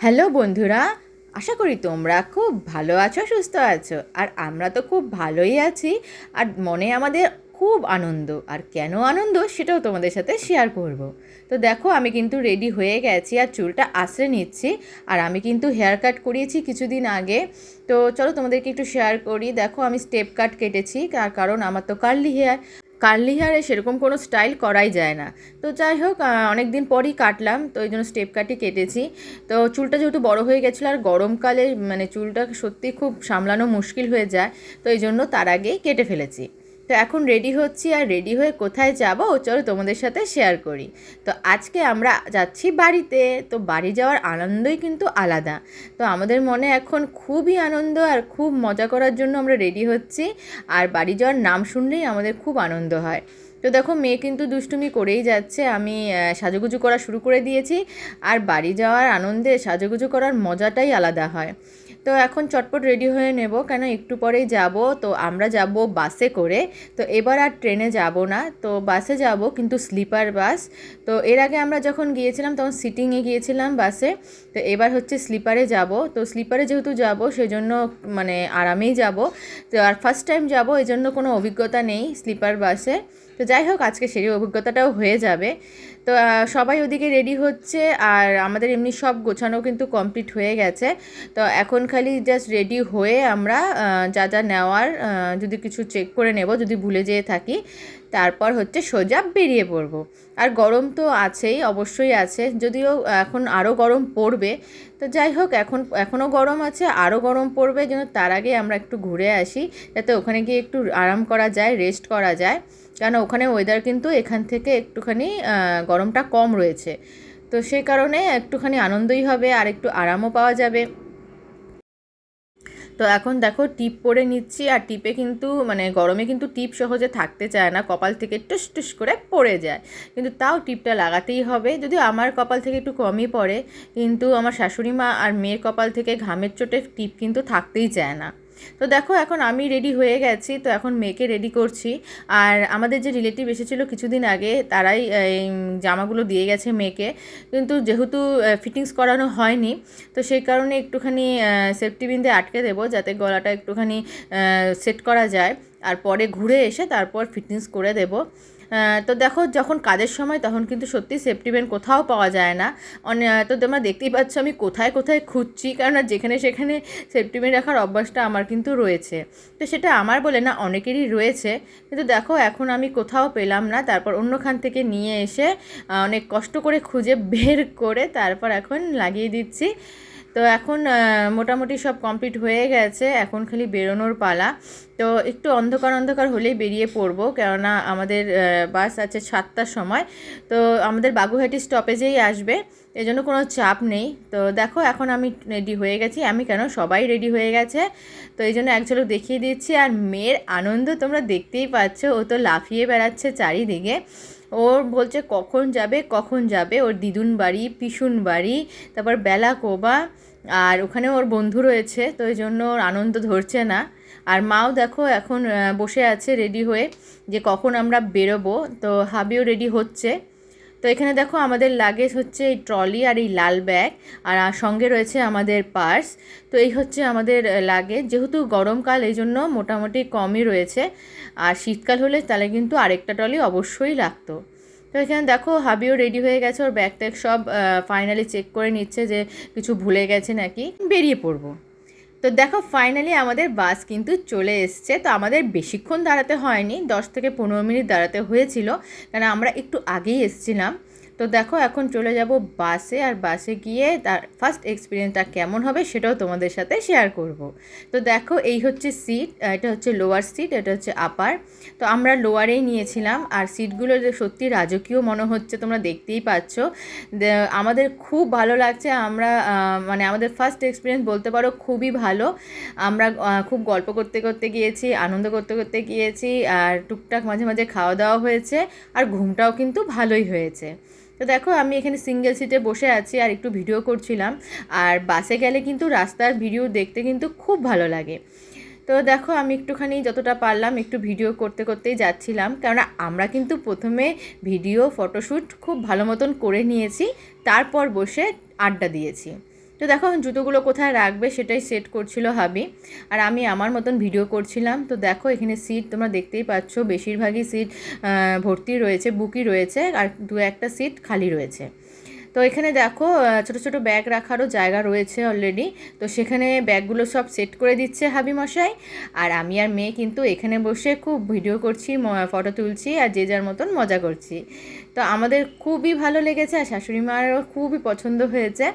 Hello বন্ধুরা, আশা করি তোমরা খুব ভালো আছো, সুস্থ আছো। আর আমরা তো খুব ভালোই আছি, আর মনে আমাদের খুব আনন্দ। আর কেন আনন্দ সেটাও তোমাদের সাথে শেয়ার করব। তো দেখো, আমি কিন্তু রেডি হয়ে গেছি, আর চুলটা আশ্রে নিচ্ছি। আর আমি কিন্তু হেয়ার কাট করিয়েছি কিছুদিন আগে। তো চলো তোমাদেরকে একটু শেয়ার করি। দেখো, আমি স্টেপ কাট কেটেছি কারণ আমার তো কার্লি হেয়ার কার্লি হেয়ারে সেরকম কোনো স্টাইল করাই যায় না। তো যাই হোক অনেক দিন পরই কাটলাম, তো এই জন্য স্টেপ কাটি কেটেছি। তো চুলটা যেহেতু বড় হয়ে গেছিল, আর গরমকালে মানে চুলটা সত্যি খুব সামলানো মুশকিল হয়ে যায়, তো এই জন্য তার আগেই কেটে ফেলেছি। তো এখন রেডি হচ্ছি আর রেডি হয়ে কোথায় যাব চলো তোমাদের সাথে শেয়ার করি। তো আজকে আমরা যাচ্ছি বাড়িতে, তো বাড়ি যাওয়ার আনন্দই কিন্তু আলাদা। তো আমাদের মনে এখন খুবই আনন্দ আর খুব মজা করার জন্য আমরা রেডি হচ্ছি আর বাড়ি যাওয়ার নাম শুনলেই আমাদের খুব আনন্দ হয়। তো দেখো মেয়ে কিন্তু দুষ্টুমি করেই যাচ্ছে, আমি সাজুগুজু করা শুরু করে দিয়েছি আর বাড়ি যাওয়ার আনন্দে সাজুগুজু করার মজাটাই আলাদা হয়। তো এখন চটপট রেডি হয়ে নেব, কেন একটু পরেই যাব। তো আমরা যাব বাসে করে। তো এবার আর ট্রেনে যাব না। তো বাসে যাব কিন্তু স্লিপার বাস তো এর আগে আমরা যখন গিয়েছিলাম, তখন সিটিংয়ে গিয়েছিলাম বাসে। তো এবার হচ্ছে স্লিপারে যাব। তো স্লিপারে যেহেতু যাব, সেজন্য মানে আরামেই যাব। তো আর ফার্স্ট টাইম যাব এই জন্য কোনো অভিজ্ঞতা নেই স্লিপার বাসে তো যাই হোক, আজকে সেই অভিজ্ঞতাটাও হয়ে যাবে। তো সবাই ওদিকে রেডি হচ্ছে আর আমাদের এমনি সব গোছানো কিন্তু কমপ্লিট হয়ে গেছে। তো এখন খালি জাস্ট রেডি হয়ে আমরা যা যা নেওয়ার যদি কিছু চেক করে নেব, যদি ভুলে যেয়ে থাকি, তারপর হচ্ছে সোজা বেরিয়ে পড়ব। আর গরম তো আছেই, অবশ্যই আছে। যদিও এখন আরও গরম পড়বে। তো যাই হোক, এখন এখনও গরম আছে আরও গরম পড়বে, যেন তার আগে আমরা একটু ঘুরে আসি, যাতে ওখানে গিয়ে একটু আরাম করা যায় রেস্ট করা যায়। কেন ওখানে ওয়েদার কিন্তু এখান থেকে একটুখানি গরমটা কম রয়েছে। তো সেই কারণে একটুখানি আনন্দই হবে, আর একটু আরামও পাওয়া যাবে। তো এখন দেখো টিপ পরে নিচ্ছি, আর টিপে কিন্তু মানে গরমে কিন্তু টিপ সহজে থাকতে চায় না, কপাল থেকে টুস টুস করে পড়ে যায়। কিন্তু তাও টিপটা লাগাতেই হবে। যদিও আমার কপাল থেকে একটু কমই পড়ে, কিন্তু আমার শাশুড়ি মা আর মেয়ের কপাল থেকে ঘামের চোটে টিপ কিন্তু থাকতেই চায় না। তো দেখো, এখন আমি রেডি হয়ে গেছি, তো এখন মেয়েকে রেডি করছি। আর আমাদের যে রিলেটিভ এসেছিল কিছুদিন আগে, তারাই এই জামাগুলো দিয়ে গেছে মেয়েকে। কিন্তু যেহেতু ফিটিংস করানো হয়নি, তো সেই কারণে একটুখানি সেফটি বিন্দে আটকে দেবো, যাতে গলাটা একটুখানি সেট করা যায়। আর পরে ঘুরে এসে তারপর ফিটিংস করে দেবো। তো দেখো, যখন কাজের সময়, তখন কিন্তু সত্যি সেফটি ব্যান্ড কোথাও পাওয়া যায় না। তো তোমরা দেখতেই পাচ্ছ, আমি কোথায় কোথায় খুঁজছি কেননা যেখানে, সেখানে সেফটি ব্যান্ড রাখার অভ্যাসটা আমার কিন্তু রয়েছে। তো সেটা আমার বলে না, অনেকেরই রয়েছে। কিন্তু দেখো, এখন আমি কোথাও পেলাম না, তারপর অন্যখান থেকে নিয়ে এসে অনেক কষ্ট করে খুঁজে বের করে, তারপর এখন লাগিয়ে দিচ্ছি। তো এখন মোটামুটি সব কমপ্লিট হয়ে গেছে। এখন খালি বেরোনোর পালা। তো একটু অন্ধকার অন্ধকার হলেই বেরিয়ে পড়ব। কেননা আমাদের বাস আছে সাতটার সময়। তো আমাদের বাগুহাটি স্টপেজেই আসবে। এই জন্য কোনো চাপ নেই। তো দেখো, এখন আমি রেডি হয়ে গেছি। আমি কেন? সবাই রেডি হয়ে গেছে। তো এই জন্য এক ঝলক দেখিয়ে দিচ্ছি। আর মেয়ের আনন্দ তোমরা দেখতেই পাচ্ছ। ও তো লাফিয়ে বেড়াচ্ছে চারিদিকে। ওর বলছে, কখন যাবে কখন যাবে? ওর দিদুন বাড়ি, পিসুন বাড়ি, তারপর বেলা কোবা, আর ওখানে ওর বন্ধু রয়েছে, তো এই জন্য ওর আনন্দ ধরছে না। আর মাও দেখো এখন বসে আছে রেডি হয়ে যে কখন আমরা বেরোবো, তো হাবিও রেডি হচ্ছে। তো এখানে দেখো আমাদের লাগেজ হচ্ছে এই ট্রলি আর এই লাল ব্যাগ আর সঙ্গে রয়েছে আমাদের পার্স তো এই হচ্ছে আমাদের লাগেজ যেহেতু গরমকাল, এই জন্য মোটামুটি কমই রয়েছে। আর শীতকাল হলে তাহলে কিন্তু আরেকটা ট্রলি অবশ্যই লাগতো। তো এখানে দেখো, হাবিও রেডি হয়ে গেছে। ওর ব্যাগ ট্যাগ সব ফাইনালি চেক করে নিচ্ছে যে কিছু ভুলে গেছে নাকি। বেরিয়ে পড়ব। তো দেখো ফাইনালি আমাদের বাস কিন্তু চলে এসছে। তো আমাদের বেশিক্ষণ দাঁড়াতে হয়নি, দশ থেকে পনেরো মিনিট দাঁড়াতে হয়েছিল। কারণ আমরা একটু আগেই এসছিলাম। তো দেখো, এখন চলে যাব বাসে আর বাসে গিয়ে তার ফার্স্ট এক্সপিরিয়েন্সটা কেমন হবে সেটাও তোমাদের সাথে শেয়ার করব। তো দেখো, এই হচ্ছে সিট এটা হচ্ছে লোয়ার সিট এটা হচ্ছে আপার তো আমরা লোয়ারেই নিয়েছিলাম আর সিটগুলো সত্যি রাজকীয় মনে হচ্ছে, তোমরা দেখতেই পাচ্ছ। আমাদের খুব ভালো লাগছে, আমরা মানে আমাদের ফার্স্ট এক্সপিরিয়েন্স বলতে পারো খুবই ভালো। আমরা খুব গল্প করতে করতে গিয়েছি, আনন্দ করতে করতে গিয়েছি, আর টুকটাক মাঝে মাঝে খাওয়া দাওয়া হয়েছে, আর ঘুমটাও কিন্তু ভালোই হয়েছে। তো দেখো, আমি এখানে সিঙ্গেল সিটে বসে আছি আর একটু ভিডিও করছিলাম। আর বাসে গেলে কিন্তু রাস্তার ভিডিও দেখতে কিন্তু খুব ভালো লাগে। তো দেখো, আমি একটুখানি যতটা পারলাম একটু ভিডিও করতে করতেই যাচ্ছিলাম। কেননা আমরা কিন্তু প্রথমে ভিডিও ফটোশ্যুট খুব ভালো মতন করে নিয়েছি। তারপর বসে আড্ডা দিয়েছি। তো দেখো, জুতোগুলো কোথায় রাখবে সেটাই সেট করছিল হাবি। আর আমি আমার মতন ভিডিও করছিলাম। তো দেখো, এখানে সিট তোমরা দেখতেই পাচ্ছ, বেশিরভাগই সিট ভর্তি রয়েছে, বুকই রয়েছে, আর দু একটা সিট খালি রয়েছে। তো এখানে দেখো ছোটো ছোটো ব্যাগ রাখারও জায়গা রয়েছে অলরেডি তো সেখানে ব্যাগগুলো সব সেট করে দিচ্ছে হাবি মশাই। আর আমি আর মেয়ে কিন্তু এখানে বসে খুব ভিডিও করছি ফটো তুলছি, আর যে যার মতন মজা করছি। তো আমাদের খুবই ভালো লেগেছে, আর শাশুড়ি মারও খুবই পছন্দ হয়েছে।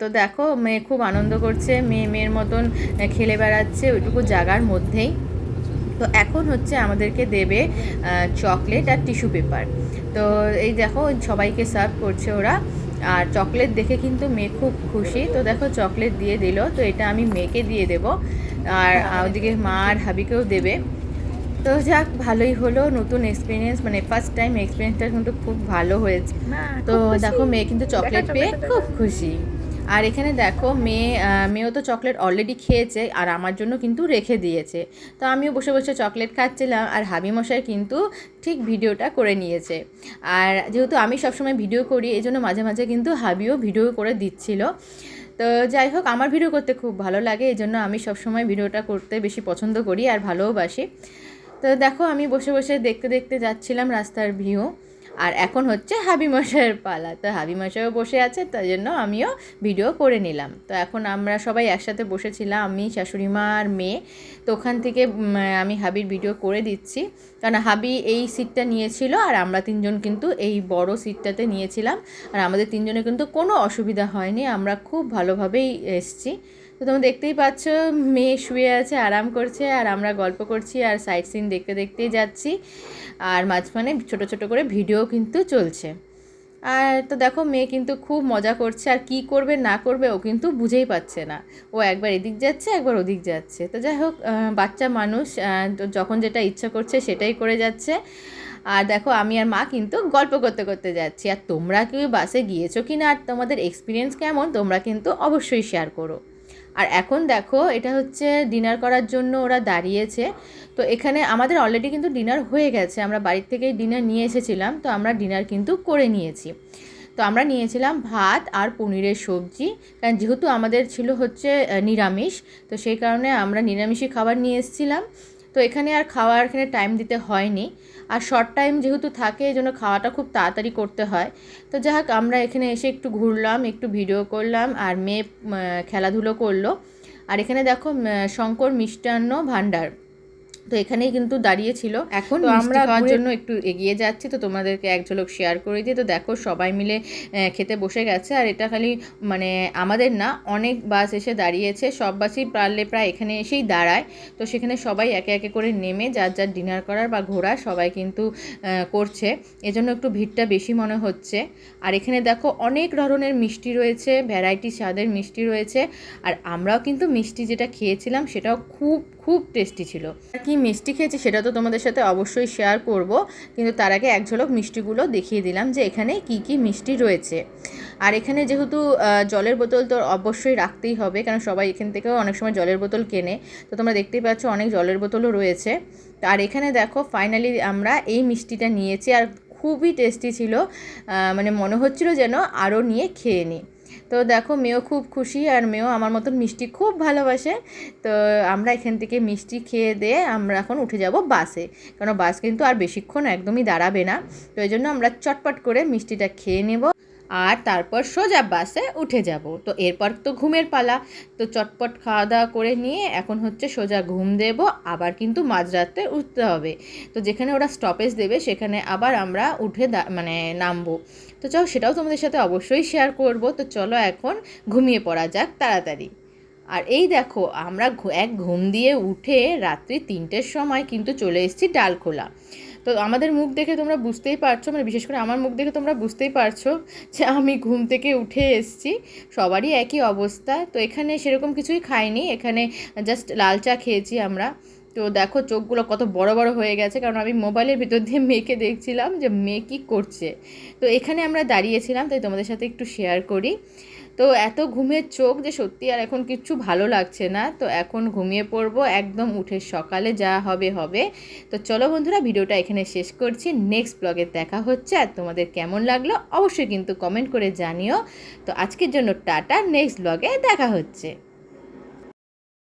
তো দেখো, মেয়ে খুব আনন্দ করছে, মেয়ে মেয়ের মতন খেলে বেড়াচ্ছে, ওইটুকু জাগার মধ্যেই। তো এখন হচ্ছে আমাদেরকে দেবে চকলেট আর টিস্যু পেপার। তো এই দেখো, সবাইকে সার্ভ করছে ওরা। আর চকলেট দেখে কিন্তু মেয়ে খুব খুশি। তো দেখো, চকলেট দিয়ে দিল। তো এটা আমি মেয়েকে দিয়ে দেব। আর ওদিকে মা আর হাবিকেও দেবে। তো যাক ভালোই হলো। নতুন এক্সপিরিয়েন্স মানে ফার্স্ট টাইম এক্সপিরিয়েন্সটা কিন্তু খুব ভালো হয়েছে। তো দেখো মেয়ে কিন্তু চকলেট পেয়ে খুব খুশি। আর এখানে দেখো মেয়ে মেয়েও তো চকলেট অলরেডি খেয়েছে আর আমার জন্য কিন্তু রেখে দিয়েছে। তো আমিও বসে বসে চকলেট খাচ্ছিলাম আর হাবি মশাই কিন্তু ঠিক ভিডিওটা করে নিয়েছে। আর যেহেতু আমি সবসময় ভিডিও করি এই জন্য মাঝে মাঝে কিন্তু হাবিও ভিডিও করে দিচ্ছিল। তো যাই হোক আমার ভিডিও করতে খুব ভালো লাগে এই জন্য আমি সবসময় ভিডিওটা করতে বেশি পছন্দ করি আর ভালোবাসি তো দেখো, আমি বসে বসে দেখতে দেখতে যাচ্ছিলাম রাস্তার ভিউ আর এখন হচ্ছে হাবি মশাইয়ের পালা। তো হাবি মশাইও বসে আছে, তাই জন্য আমিও ভিডিও করে নিলাম। তো এখন আমরা সবাই একসাথে বসেছিলাম, আমি, শাশুড়ি মা আর মেয়ে। তো ওখান থেকে আমি হাবির ভিডিও করে দিচ্ছি। কারণ হাবি এই সিটটা নিয়েছিল, আর আমরা তিনজন কিন্তু এই বড় সিটটাতে নিয়েছিলাম। আর আমাদের তিনজনের কিন্তু কোনো অসুবিধা হয়নি, আমরা খুব ভালোভাবেই এসছি। তো তোমরা দেখতেই পাচ্ছ, মেয়ে শুয়ে আছে, আরাম করছে, আর আমরা গল্প করছি আর সাইড সিন দেখতে দেখতেই যাচ্ছি। আর মাঝখানে ছোটো ছোটো করে ভিডিও কিন্তু চলছে। আর তো দেখো, মেয়ে কিন্তু খুব মজা করছে, আর কি করবে, না করবে ও কিন্তু বুঝেই পাচ্ছে না। ও একবার এদিক যাচ্ছে, একবার ওদিক যাচ্ছে। তো যাই হোক বাচ্চা মানুষ যখন যেটা ইচ্ছা করছে সেটাই করে যাচ্ছে। আর দেখো, আমি আর মা কিন্তু গল্প করতে করতে যাচ্ছি। আর তোমরা কি বাসে গিয়েছো কি না আর তোমাদের এক্সপিরিয়েন্স কেমন, তোমরা কিন্তু অবশ্যই শেয়ার করো। আর এখন দেখো, এটা হচ্ছে ডিনার করার জন্য ওরা দাঁড়িয়েছে। তো এখানে আমাদের অলরেডি কিন্তু ডিনার হয়ে গেছে। আমরা বাড়ির থেকেই ডিনার নিয়ে এসেছিলাম, তো আমরা ডিনার কিন্তু করে নিয়েছি। তো আমরা নিয়েছিলাম ভাত আর পনিরের সবজি, কারণ যেহেতু আমাদের ছিল হচ্ছে নিরামিষ, তো সেই কারণে আমরা নিরামিষই খাবার নিয়ে এসেছিলাম। তো এখানে আর খাওয়ার এখানে টাইম দিতে হয়নি। আর শর্ট টাইম যেহেতু থাকে, এই জন্য খাওয়াটা খুব তাড়াতাড়ি করতে হয়। তো যাই হোক, আমরা এখানে এসে একটু ঘুরলাম, একটু ভিডিও করলাম, আর মেয়ে খেলাধুলো করল। আর এখানে দেখো শঙ্কর মিষ্টান্ন ভাণ্ডার। তো এখানেই কিন্তু দাঁড়িয়েছিল। এখন আমরা খাওয়ার জন্য একটু এগিয়ে যাচ্ছি তো তোমাদেরকে এক ঝলক শেয়ার করে দিই। তো দেখো সবাই মিলে খেতে বসে গেছে। আর এটা খালি মানে আমাদের না অনেক বাস এসে দাঁড়িয়েছে। সব বাসই পারলে প্রায় এখানে এসেই দাঁড়ায়। তো সেখানে সবাই একে একে করে নেমে যার যার ডিনার করার বা ঘোরা সবাই কিন্তু করছে। এজন্য একটু ভিড়টা বেশি মনে হচ্ছে। আর এখানে দেখো অনেক ধরনের মিষ্টি রয়েছে ভ্যারাইটি স্বাদের মিষ্টি রয়েছে। আর আমরাও কিন্তু মিষ্টি যেটা খেয়েছিলাম সেটাও খুব খুব টেস্টি ছিল। আর কি মিষ্টি খেয়েছি সেটা তো তোমাদের সাথে অবশ্যই শেয়ার করব, কিন্তু তার আগে এক ঝলক মিষ্টিগুলো দেখিয়ে দিলাম যে এখানে কি কি মিষ্টি রয়েছে। আর এখানে যেহেতু জলের বোতল তো অবশ্যই রাখতেই হবে, কারণ সবাই এখান থেকেও অনেক সময় জলের বোতল কেনে। তো তোমরা দেখতেই পাচ্ছ অনেক জলের বোতলও রয়েছে। আর এখানে দেখো ফাইনালি আমরা এই মিষ্টিটা নিয়েছি, আর খুবই টেস্টি ছিল মানে মনে হচ্ছিল যেন আরও নিয়ে খেয়ে নিই তো দেখো মেয়েও খুব খুশি আর মেয়েও আমার মতন মিষ্টি খুব ভালোবাসে। তো আমরা এখান থেকে মিষ্টি খেয়ে দিয়ে আমরা এখন উঠে যাব বাসে। কারণ বাস কিন্তু আর বেশিক্ষণ একদমই দাঁড়াবে না। তো এই জন্য আমরা চটপট করে মিষ্টিটা খেয়ে নেব। আর তারপর সোজা বাসে উঠে যাব। তো এরপর তো ঘুমের পালা। তো চটপট খাওয়া দাওয়া করে নিয়ে এখন হচ্ছে সোজা ঘুম দেব। আবার কিন্তু মাঝরাতে উঠতে হবে। তো যেখানে ওরা স্টপেজ দেবে, সেখানে আবার আমরা উঠে মানে নামবো। তো চলো, সেটাও তোমাদের সাথে অবশ্যই শেয়ার করব। তো চলো এখন ঘুমিয়ে পড়া যাক তাড়াতাড়ি। আর এই দেখো, আমরা এক ঘুম দিয়ে উঠে রাত্রি তিনটের সময় কিন্তু চলে এসেছি ডালখোলা। তো আমাদের মুখ দেখে তোমরা বুঝতেই পারছ মানে বিশেষ করে আমার মুখ দেখে তোমরা বুঝতেই পারছ যে আমি ঘুম থেকে উঠে এসছি। সবারই একই অবস্থা। তো এখানে সেরকম কিছুই খাইনি। এখানে জাস্ট লাল চা খেয়েছি আমরা। তো দেখো চোখগুলো কত বড় বড় হয়ে গেছে, কারণ আমি মোবাইলের ভিতর দিয়ে মেয়েকে দেখছিলাম যে মেয়ে কী করছে। তো এখানে আমরা দাঁড়িয়েছিলাম, তাই তোমাদের সাথে একটু শেয়ার করি। তো এত ঘুমের চোখ যে সত্যি আর এখন কিচ্ছু ভালো লাগছে না। তো এখন ঘুমিয়ে পড়ব একদম উঠে সকালে যা হবে হবে। তো চলো বন্ধুরা, ভিডিওটা এখানে শেষ করছি। নেক্সট ব্লগে দেখা হচ্ছে। আর তোমাদের কেমন লাগল অবশ্যই কিন্তু কমেন্ট করে জানিও। তো আজকের জন্য টাটা নেক্সট ব্লগে দেখা হচ্ছে।